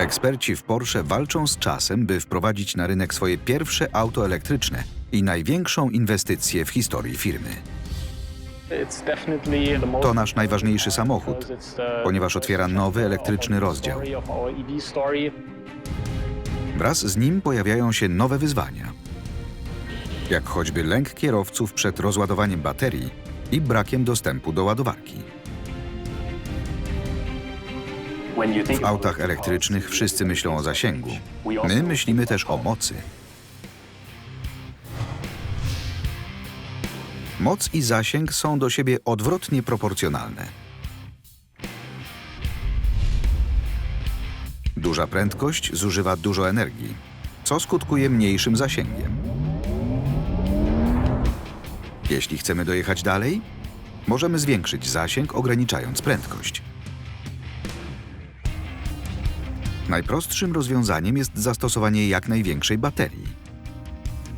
Eksperci w Porsche walczą z czasem, by wprowadzić na rynek swoje pierwsze auto elektryczne i największą inwestycję w historii firmy. To nasz najważniejszy samochód, ponieważ otwiera nowy elektryczny rozdział. Wraz z nim pojawiają się nowe wyzwania, jak choćby lęk kierowców przed rozładowaniem baterii i brakiem dostępu do ładowarki. W autach elektrycznych wszyscy myślą o zasięgu. My myślimy też o mocy. Moc i zasięg są do siebie odwrotnie proporcjonalne. Duża prędkość zużywa dużo energii, co skutkuje mniejszym zasięgiem. Jeśli chcemy dojechać dalej, możemy zwiększyć zasięg, ograniczając prędkość. Najprostszym rozwiązaniem jest zastosowanie jak największej baterii.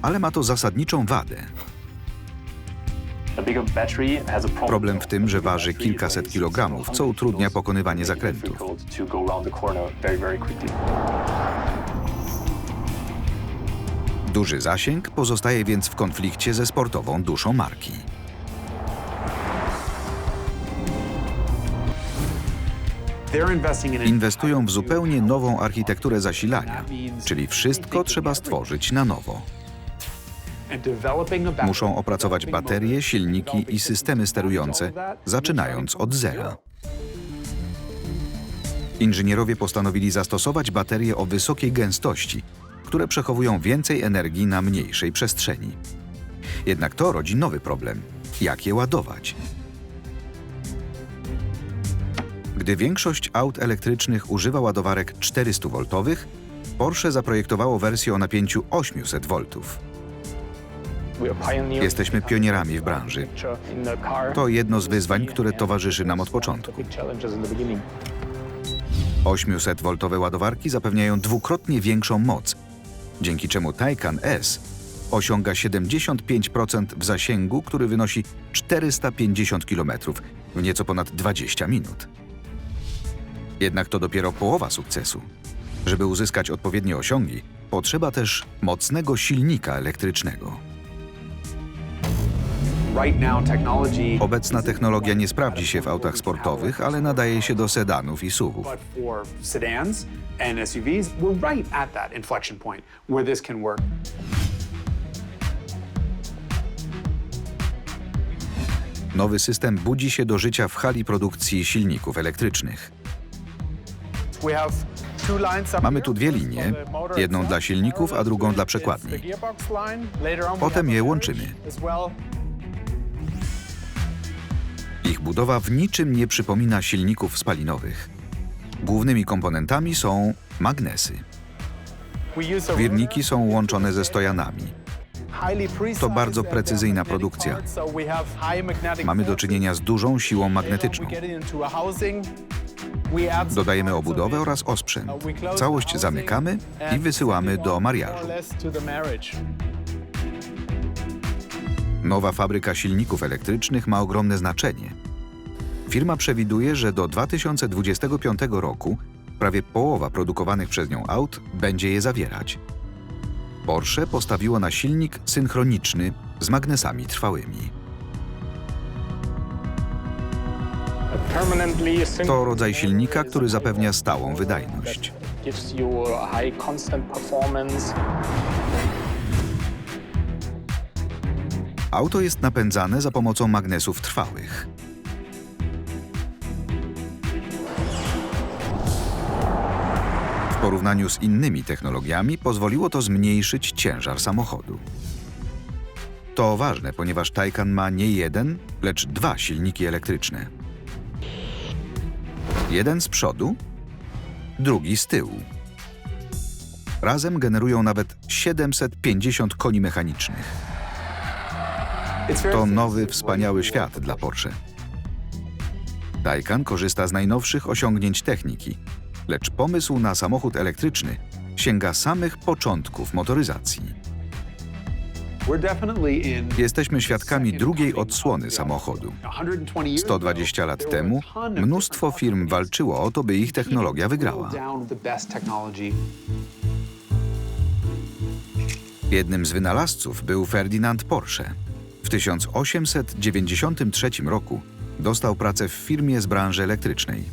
Ale ma to zasadniczą wadę. Problem w tym, że waży kilkaset kilogramów, co utrudnia pokonywanie zakrętów. Duży zasięg pozostaje więc w konflikcie ze sportową duszą marki. Inwestują w zupełnie nową architekturę zasilania, czyli wszystko trzeba stworzyć na nowo. Muszą opracować baterie, silniki i systemy sterujące, zaczynając od zera. Inżynierowie postanowili zastosować baterie o wysokiej gęstości, które przechowują więcej energii na mniejszej przestrzeni. Jednak to rodzi nowy problem. Jak je ładować? Gdy większość aut elektrycznych używa ładowarek 400V, Porsche zaprojektowało wersję o napięciu 800 V. Jesteśmy pionierami w branży. To jedno z wyzwań, które towarzyszy nam od początku. 800V ładowarki zapewniają dwukrotnie większą moc, dzięki czemu Taycan S osiąga 75% w zasięgu, który wynosi 450 km w nieco ponad 20 minut. Jednak to dopiero połowa sukcesu. Żeby uzyskać odpowiednie osiągi, potrzeba też mocnego silnika elektrycznego. Obecna technologia nie sprawdzi się w autach sportowych, ale nadaje się do sedanów i SUVów. Nowy system budzi się do życia w hali produkcji silników elektrycznych. Mamy tu dwie linie, jedną dla silników, a drugą dla przekładni. Potem je łączymy. Ich budowa w niczym nie przypomina silników spalinowych. Głównymi komponentami są magnesy. Wirniki są łączone ze stojanami. To bardzo precyzyjna produkcja. Mamy do czynienia z dużą siłą magnetyczną. Dodajemy obudowę oraz osprzęt. Całość zamykamy i wysyłamy do mariażu. Nowa fabryka silników elektrycznych ma ogromne znaczenie. Firma przewiduje, że do 2025 roku prawie połowa produkowanych przez nią aut będzie je zawierać. Porsche postawiło na silnik synchroniczny z magnesami trwałymi. To rodzaj silnika, który zapewnia stałą wydajność. Auto jest napędzane za pomocą magnesów trwałych. W porównaniu z innymi technologiami pozwoliło to zmniejszyć ciężar samochodu. To ważne, ponieważ Taycan ma nie jeden, lecz dwa silniki elektryczne. Jeden z przodu, drugi z tyłu. Razem generują nawet 750 koni mechanicznych. To nowy, wspaniały świat dla Porsche. Taycan korzysta z najnowszych osiągnięć techniki, lecz pomysł na samochód elektryczny sięga samych początków motoryzacji. Jesteśmy świadkami drugiej odsłony samochodu. 120 lat temu mnóstwo firm walczyło o to, by ich technologia wygrała. Jednym z wynalazców był Ferdinand Porsche. W 1893 roku dostał pracę w firmie z branży elektrycznej.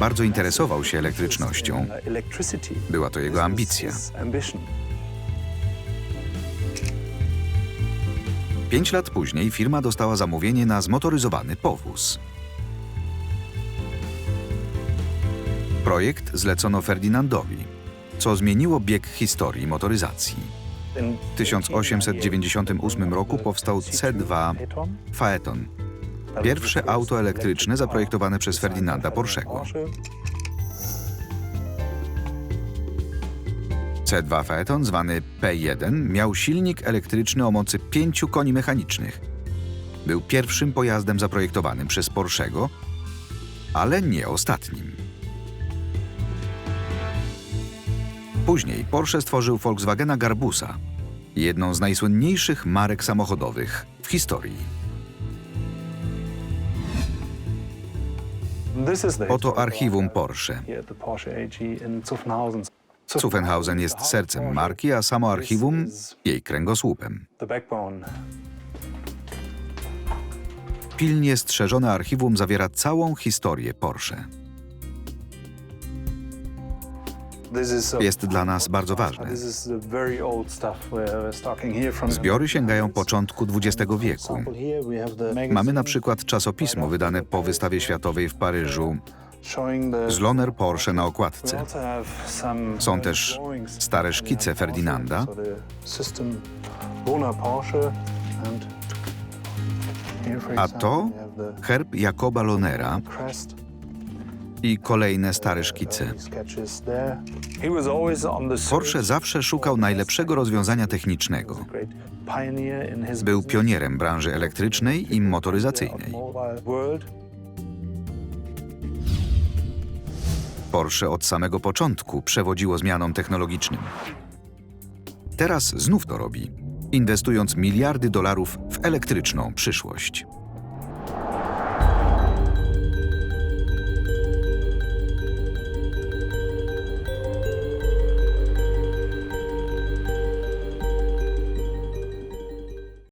Bardzo interesował się elektrycznością. electricity. Była to jego ambicja. Pięć lat później firma dostała zamówienie na zmotoryzowany powóz. Projekt zlecono Ferdinandowi, co zmieniło bieg historii motoryzacji. W 1898 roku powstał C2 Phaeton. Pierwsze auto elektryczne zaprojektowane przez Ferdynanda Porschego. C2 Phaeton, zwany P1, miał silnik elektryczny o mocy 5 koni mechanicznych. Był pierwszym pojazdem zaprojektowanym przez Porschego, ale nie ostatnim. Później Porsche stworzył Volkswagena Garbusa, jedną z najsłynniejszych marek samochodowych w historii. Oto archiwum Porsche. Zuffenhausen. Jest sercem marki, a samo archiwum jej kręgosłupem. Pilnie strzeżone archiwum zawiera całą historię Porsche. Jest dla nas bardzo ważne. Zbiory sięgają początku XX wieku. Mamy na przykład czasopismo wydane po wystawie światowej w Paryżu z Loner Porsche na okładce. Są też stare szkice Ferdinanda. A to herb Jakoba Lonera i kolejne stare szkice. Porsche zawsze szukał najlepszego rozwiązania technicznego. Był pionierem branży elektrycznej i motoryzacyjnej. Porsche od samego początku przewodziło zmianom technologicznym. Teraz znów to robi, inwestując miliardy dolarów w elektryczną przyszłość.